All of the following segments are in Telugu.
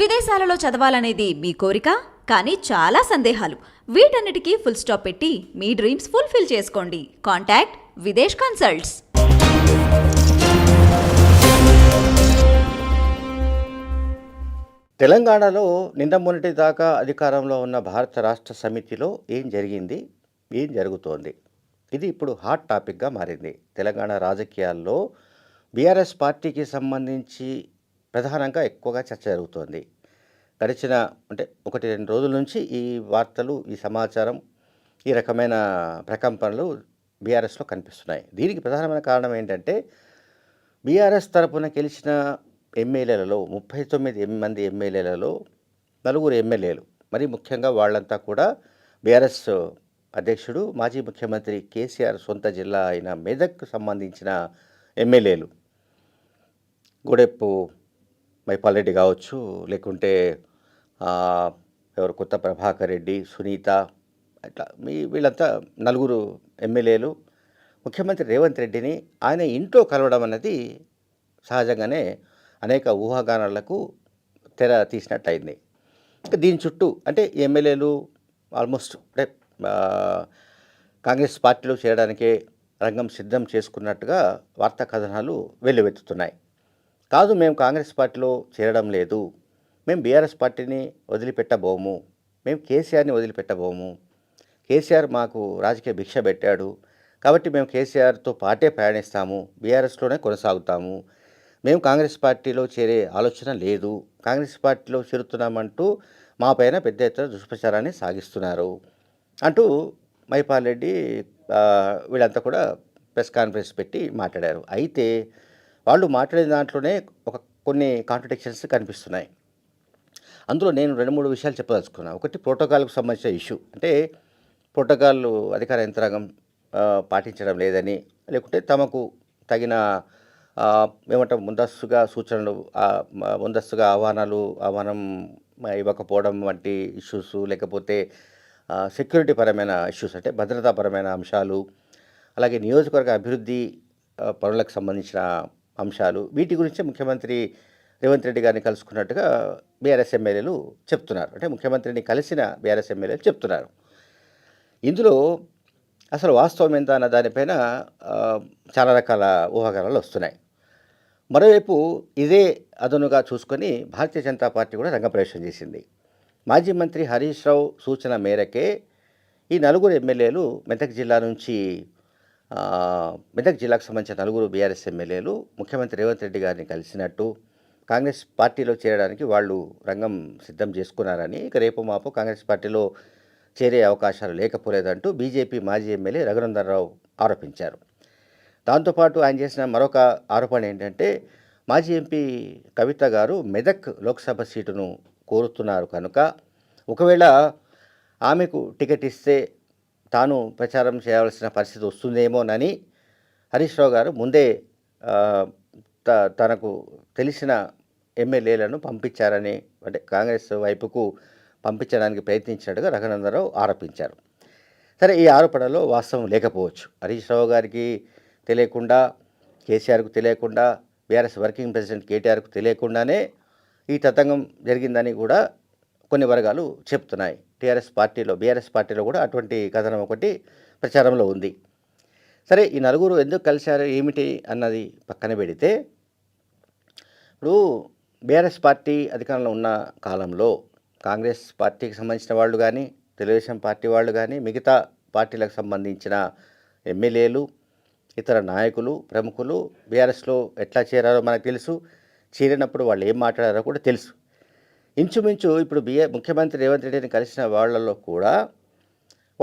విదేశాలలో చదవాలనేది మీ కోరిక కానీ చాలా సందేహాలు. వీటన్నిటికీ ఫుల్ స్టాప్ పెట్టి మీ డ్రీమ్స్ ఫుల్ఫిల్ చేసుకోండి. కాంటాక్ట్ విదేశ్ కన్సల్ట్స్ తెలంగాణలో నిన్న మొన్నటి దాకా అధికారంలో ఉన్న భారత రాష్ట్ర సమితిలో ఏం జరిగింది? ఏం జరుగుతోంది? ఇది ఇప్పుడు హాట్ టాపిక్గా మారింది. తెలంగాణ రాజకీయాల్లో బీఆర్ఎస్ పార్టీకి సంబంధించి ప్రధానంగా ఎక్కువగా చర్చ జరుగుతోంది. గడిచిన అంటే ఒకటి రెండు రోజుల నుంచి ఈ వార్తలు ఈ సమాచారం ఈ రకమైన ప్రకంపనలు బీఆర్ఎస్లో కనిపిస్తున్నాయి. దీనికి ప్రధానమైన కారణం ఏంటంటే బీఆర్ఎస్ తరపున గెలిచిన ఎమ్మెల్యేలలో ముప్పై తొమ్మిది ఎం- మంది ఎమ్మెల్యేలలో నలుగురు ఎమ్మెల్యేలు మరి ముఖ్యంగా వాళ్ళంతా కూడా బీఆర్ఎస్ అధ్యక్షుడు మాజీ ముఖ్యమంత్రి కేసీఆర్ సొంత జిల్లా అయిన మెదక్కు సంబంధించిన ఎమ్మెల్యేలు. గుడెప్పు మైపాల్రెడ్డి కావచ్చు లేకుంటే ఎవరు కొత్త ప్రభాకర్ రెడ్డి సునీత అట్లా మీ వీళ్ళంతా నలుగురు ఎమ్మెల్యేలు. ముఖ్యమంత్రి రేవంత్ రెడ్డిని ఆయన ఇంట్లో కలవడం అన్నది సహజంగానే అనేక ఊహాగానాలకు తెర తీసినట్టయింది. ఇంకా దీని చుట్టూ అంటే ఎమ్మెల్యేలు ఆల్మోస్ట్ అంటే కాంగ్రెస్ పార్టీలో చేరడానికే రంగం సిద్ధం చేసుకున్నట్టుగా వార్తా కథనాలు వెల్లువెత్తుతున్నాయి. కాదు మేము కాంగ్రెస్ పార్టీలో చేరడం లేదు. మేము బీఆర్ఎస్ పార్టీని వదిలిపెట్టబోము. మేము కేసీఆర్ని వదిలిపెట్టబోము. కేసీఆర్ మాకు రాజకీయ భిక్ష పెట్టాడు. కాబట్టి మేము కేసీఆర్తో పాటే ప్రయాణిస్తాము. బీఆర్ఎస్లోనే కొనసాగుతాము. మేము కాంగ్రెస్ పార్టీలో చేరే ఆలోచన లేదు. కాంగ్రెస్ పార్టీలో చేరుతున్నామంటూ మా పైన పెద్ద ఎత్తున దుష్ప్రచారాన్ని సాగిస్తున్నారు. అంటూ మైపాల్ రెడ్డి వీళ్ళంతా కూడా ప్రెస్ కాన్ఫరెన్స్ పెట్టి మాట్లాడారు. అయితే వాళ్ళు మాట్లాడిన దాంట్లోనే ఒక కొన్ని కాంట్రడిక్షన్స్ కనిపిస్తున్నాయి. అందులో నేను రెండు మూడు విషయాలు చెప్పదలుచుకున్నాను ఒకటి ప్రోటోకాల్కు సంబంధించిన ఇష్యూ. అంటే ప్రోటోకాల్ అధికార యంత్రాంగం పాటించడం లేదని లేకుంటే తమకు తగిన ఆ, ఏమంటాం ముందస్తుగా సూచనలు ముందస్తుగా ఆహ్వానాలు ఆహ్వానం ఇవ్వకపోవడం వంటి ఇష్యూస్ లేకపోతే సెక్యూరిటీ పరమైన ఇష్యూస్ అంటే భద్రతాపరమైన అంశాలు అలాగే నియోజకవర్గ అభివృద్ధి పనులకు సంబంధించిన అంశాలు. వీటి గురించి ముఖ్యమంత్రి రేవంత్ రెడ్డి గారిని కలుసుకున్నట్టుగా బీఆర్ఎస్ ఎమ్మెల్యేలు చెప్తున్నారు. అంటే ముఖ్యమంత్రిని కలిసిన బీఆర్ఎస్ ఎమ్మెల్యేలు చెప్తున్నారు. ఇందులో అసలు వాస్తవం ఎంత అన్న దానిపైన చాలా రకాల ఊహాగానాలు వస్తున్నాయి. మరోవైపు ఇదే అదనుగా చూసుకొని భారతీయ జనతా పార్టీ కూడా రంగప్రవేశం చేసింది. మాజీ మంత్రి హరీష్ రావు సూచన మేరకే ఈ నలుగురు ఎమ్మెల్యేలు మెదక్ జిల్లా నుంచి మెదక్ జిల్లాకు సంబంధించిన నలుగురు బీఆర్ఎస్ ఎమ్మెల్యేలు ముఖ్యమంత్రి రేవంత్ రెడ్డి గారిని కలిసినట్టు కాంగ్రెస్ పార్టీలో చేరడానికి వాళ్ళు రంగం సిద్ధం చేసుకున్నారని ఇక రేపు మాపు కాంగ్రెస్ పార్టీలో చేరే అవకాశాలు లేకపోలేదంటూ బీజేపీ మాజీ ఎమ్మెల్యే రఘునందనరావు ఆరోపించారు. దాంతోపాటు ఆయన చేసిన మరొక ఆరోపణ ఏంటంటే మాజీ ఎంపీ కవిత గారు మెదక్ లోక్సభ సీటును కోరుతున్నారు కనుక ఒకవేళ ఆమెకు టికెట్ ఇస్తే తాను ప్రచారం చేయవలసిన పరిస్థితి వస్తుందేమోనని హరీష్ రావు గారు ముందే త తనకు తెలిసిన ఎమ్మెల్యేలను పంపించారని అంటే కాంగ్రెస్ వైపుకు పంపించడానికి ప్రయత్నించినట్టుగా రఘునందరావు ఆరోపించారు. సరే ఈ ఆరోపణలో వాస్తవం లేకపోవచ్చు. హరీష్ రావు గారికి తెలియకుండా కేసీఆర్కు తెలియకుండా బీఆర్ఎస్ వర్కింగ్ ప్రెసిడెంట్ కేటీఆర్కు తెలియకుండానే ఈ తతంగం జరిగిందని కూడా కొన్ని వర్గాలు చెప్తున్నాయి. టీఆర్ఎస్ పార్టీలో బీఆర్ఎస్ పార్టీలో కూడా అటువంటి కథనం ఒకటి ప్రచారంలో ఉంది. సరే ఈ నలుగురు ఎందుకు కలిశారు ఏమిటి అన్నది పక్కన పెడితే ఇప్పుడు బీఆర్ఎస్ పార్టీ అధికారంలో ఉన్న కాలంలో కాంగ్రెస్ పార్టీకి సంబంధించిన వాళ్ళు కానీ తెలుగుదేశం పార్టీ వాళ్ళు కానీ మిగతా పార్టీలకు సంబంధించిన ఎమ్మెల్యేలు ఇతర నాయకులు ప్రముఖులు బీఆర్ఎస్లో ఎట్లా చేరారో మనకు తెలుసు. చేరినప్పుడు వాళ్ళు ఏం మాట్లాడారో కూడా తెలుసు. ఇంచుమించు ఇప్పుడు బిఏ ముఖ్యమంత్రి రేవంత్ రెడ్డిని కలిసిన వాళ్ళలో కూడా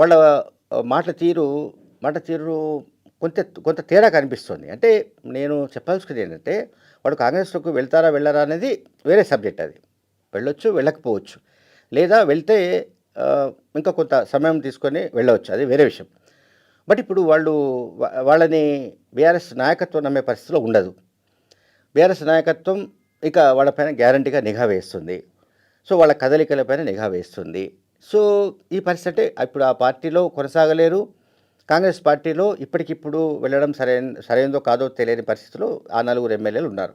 వాళ్ళ మాట తీరు మాట తీరు కొంత కొంత తేడా కనిపిస్తుంది. అంటే నేను చెప్పాల్సింది ఏంటంటే వాడు కాంగ్రెస్లోకి వెళ్తారా వెళ్ళారా అనేది వేరే సబ్జెక్ట్ అది. వెళ్ళొచ్చు వెళ్ళకపోవచ్చు. లేదా వెళ్తే ఇంకా కొంత సమయం తీసుకొని వెళ్ళవచ్చు. అది వేరే విషయం. బట్ ఇప్పుడు వాళ్ళు వాళ్ళని బీఆర్ఎస్ నాయకత్వం నమ్మే పరిస్థితిలో ఉండదు. బీఆర్ఎస్ నాయకత్వం ఇక వాళ్ళపైన గ్యారంటీగా నిఘా వేస్తుంది. సో వాళ్ళ కదలికలపైన నిఘా వేస్తుంది. సో ఈ పరిస్థితి అంటే ఇప్పుడు ఆ పార్టీలో కొనసాగలేరు. కాంగ్రెస్ పార్టీలో ఇప్పటికిప్పుడు వెళ్ళడం సరైన సరైనదో కాదో తెలియని పరిస్థితిలో ఆ నలుగురు ఎమ్మెల్యేలు ఉన్నారు.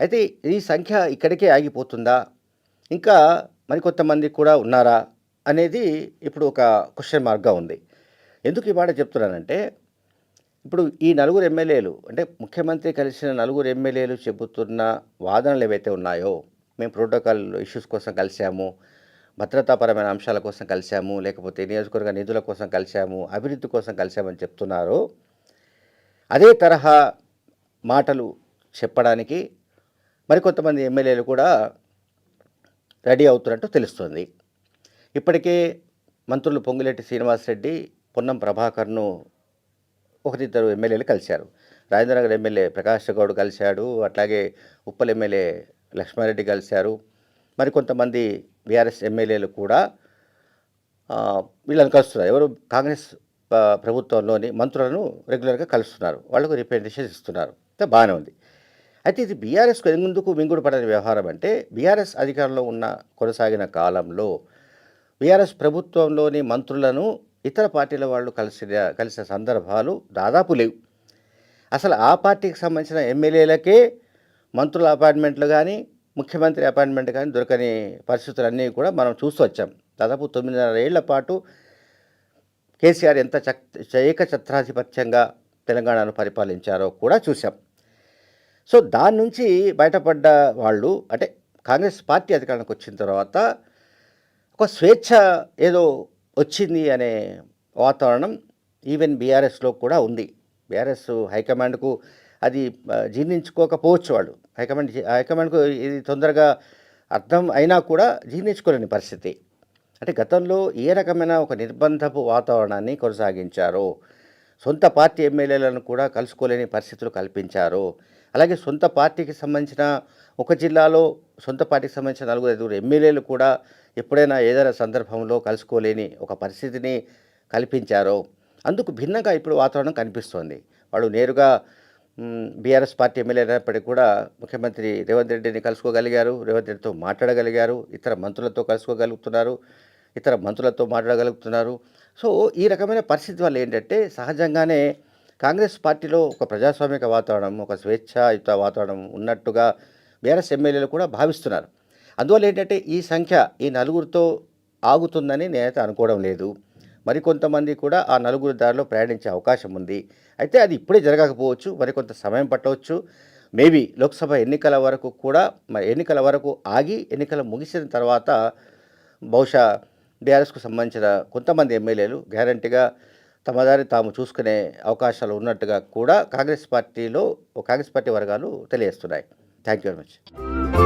అయితే ఈ సంఖ్య ఇక్కడికే ఆగిపోతుందా? ఇంకా మరికొంతమంది కూడా ఉన్నారా? అనేది ఇప్పుడు ఒక క్వశ్చన్ మార్క్గా ఉంది. ఎందుకు ఈ మాట చెప్తున్నానంటే ఇప్పుడు ఈ నలుగురు ఎమ్మెల్యేలు అంటే ముఖ్యమంత్రి కలిసిన నలుగురు ఎమ్మెల్యేలు చెబుతున్న వాదనలు ఏవైతే ఉన్నాయో మేము ప్రోటోకాల్ ఇష్యూస్ కోసం కలిసాము భద్రతాపరమైన అంశాల కోసం కలిసాము లేకపోతే నియోజకవర్గ నిధుల కోసం కలిసాము అభివృద్ధి కోసం కలిసామని చెప్తున్నారు. అదే తరహా మాటలు చెప్పడానికి మరికొంతమంది ఎమ్మెల్యేలు కూడా రెడీ అవుతున్నట్టు తెలుస్తుంది. ఇప్పటికే మంత్రులు పొంగులేటి శ్రీనివాసరెడ్డి పొన్నం ప్రభాకర్ను ఒకరిద్దరు ఎమ్మెల్యేలు కలిశారు. రాజేంద్రనగర్ ఎమ్మెల్యే ప్రకాష్ గౌడ్ కలిశాడు అట్లాగే ఉప్పల్ ఎమ్మెల్యే లక్ష్మారెడ్డి కలిశారు. మరి కొంతమంది బీఆర్ఎస్ ఎమ్మెల్యేలు కూడా వీళ్ళని కలుస్తున్నారు. ఎవరు? కాంగ్రెస్ ప్రభుత్వంలోని మంత్రులను రెగ్యులర్గా కలుస్తున్నారు. వాళ్ళకు రిప్రజెంటేషన్ ఇస్తున్నారు. అయితే బాగానే ఉంది. అయితే ఇది బీఆర్ఎస్కు ఎందుకు మింగుడు పడని వ్యవహారం అంటే బీఆర్ఎస్ అధికారంలో ఉన్న కొనసాగిన కాలంలో బీఆర్ఎస్ ప్రభుత్వంలోని మంత్రులను ఇతర పార్టీల వాళ్ళు కలిసిన కలిసిన సందర్భాలు దాదాపు లేవు. అసలు ఆ పార్టీకి సంబంధించిన ఎమ్మెల్యేలకే మంత్రుల అపాయింట్మెంట్లు కానీ ముఖ్యమంత్రి అపాయింట్మెంట్ కానీ దొరకని పరిస్థితులన్నీ కూడా మనం చూస్తూ వచ్చాం. దాదాపు తొమ్మిదిన్నర ఏళ్ళ పాటు కేసీఆర్ ఎంత చక్ ఏకఛత్రాధిపత్యంగా తెలంగాణను పరిపాలించారో కూడా చూసాం సో దాని నుంచి బయటపడ్డ వాళ్ళు అంటే కాంగ్రెస్ పార్టీ అధికారానికి వచ్చిన తర్వాత ఒక స్వేచ్ఛ ఏదో వచ్చింది అనే వాతావరణం ఈవెన్ బీఆర్ఎస్లో కూడా ఉంది. బీఆర్ఎస్ హైకమాండ్కు అది జీర్ణించుకోకపోవచ్చు వాళ్ళు. హైకమాండ్ హైకమాండ్కు ఇది తొందరగా అర్థం అయినా కూడా జీర్ణించుకోలేని పరిస్థితి. అంటే గతంలో ఏ రకమైన ఒక నిర్బంధపు వాతావరణాన్ని కొనసాగించారు సొంత పార్టీ ఎమ్మెల్యేలను కూడా కలుసుకోలేని పరిస్థితులు కల్పించారు అలాగే సొంత పార్టీకి సంబంధించిన ఒక జిల్లాలో సొంత పార్టీకి సంబంధించిన నలుగురు ఐదుగురు ఎమ్మెల్యేలు కూడా ఎప్పుడైనా ఏదైనా సందర్భంలో కలుసుకోలేని ఒక పరిస్థితిని కల్పించారో అందుకు భిన్నంగా ఇప్పుడు వాతావరణం కనిపిస్తోంది. వాళ్ళు నేరుగా బీఆర్ఎస్ పార్టీ ఎమ్మెల్యే అయినప్పటికీ కూడా ముఖ్యమంత్రి రేవంత్ రెడ్డిని కలుసుకోగలిగారు రేవంత్ రెడ్డితో మాట్లాడగలిగారు ఇతర మంత్రులతో కలుసుకోగలుగుతున్నారు ఇతర మంత్రులతో మాట్లాడగలుగుతున్నారు. సో ఈ రకమైన పరిస్థితి వల్ల ఏంటంటే సహజంగానే కాంగ్రెస్ పార్టీలో ఒక ప్రజాస్వామిక వాతావరణం ఒక స్వేచ్ఛాయుత వాతావరణం ఉన్నట్టుగా బీఆర్ఎస్ ఎమ్మెల్యేలు కూడా భావిస్తున్నారు. అందువల్ల ఏంటంటే ఈ సంఖ్య ఈ నలుగురితో ఆగుతుందని నేనైతే అనుకోవడం లేదు. మరికొంతమంది కూడా ఆ నలుగురు దారిలో ప్రయాణించే అవకాశం ఉంది. అయితే అది ఇప్పుడే జరగకపోవచ్చు మరి కొంత సమయం పట్టవచ్చు. మేబీ లోక్సభ ఎన్నికల వరకు కూడా మరి ఎన్నికల వరకు ఆగి ఎన్నికలు ముగిసిన తర్వాత బహుశా బీఆర్ఎస్కు సంబంధించిన కొంతమంది ఎమ్మెల్యేలు గ్యారంటీగా తమ దారి తాము చూసుకునే అవకాశాలు ఉన్నట్టుగా కూడా కాంగ్రెస్ పార్టీలో కాంగ్రెస్ పార్టీ వర్గాలు తెలియజేస్తున్నాయి. Thank you very much